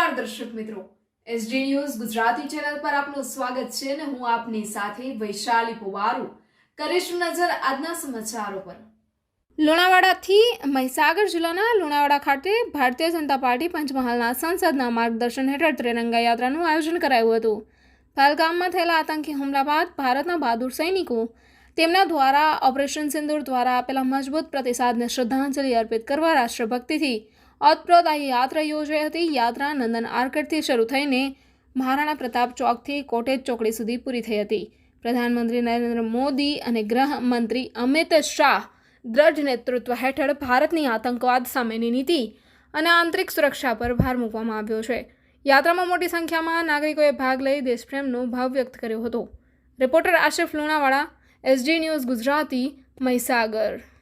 નમસ્કાર દર્શક મિત્રો. એસડી ન્યૂઝ ગુજરાતી ચેનલ પર આપનું સ્વાગત છે અને હું આપની સાથે વૈશાલી પુવારુ. કરીશું નજર આજના સમાચારો પર. લુણાવાડાથી મહીસાગર જિલ્લાના લુણાવાડા ખાતે ભારતીય જનતા પાર્ટી પંચમહાલના સંસદના માર્ગદર્શન હેઠળ ત્રિરંગા યાત્રાનું આયોજન કરાયું હતું. પહેલગામમાં થયેલા આતંકી હુમલા બાદ ભારતના બહાદુર સૈનિકો તેમના દ્વારા ઓપરેશન સિંદૂર દ્વારા આપેલા મજબૂત પ્રતિસાદને શ્રદ્ધાંજલિ અર્પિત કરવા રાષ્ટ્રભક્તિથી ઓતપ્રોત આ યાત્રા યોજાઈ હતી. યાત્રા નંદન આર્કેડથી શરૂ થઈને મહારાણા પ્રતાપ ચોકથી કોટેજ ચોકડી સુધી પૂરી થઈ હતી. પ્રધાનમંત્રી નરેન્દ્ર મોદી અને ગૃહમંત્રી અમિત શાહ દ્રઢ નેતૃત્વ હેઠળ ભારતની આતંકવાદ સામેની નીતિ અને આંતરિક સુરક્ષા પર ભાર મૂકવામાં આવ્યો છે. યાત્રામાં મોટી સંખ્યામાં નાગરિકોએ ભાગ લઈ દેશપ્રેમનો ભાવ વ્યક્ત કર્યો હતો. Reporter Ashif Lunawala, S D news Gujarati, Mahisagar.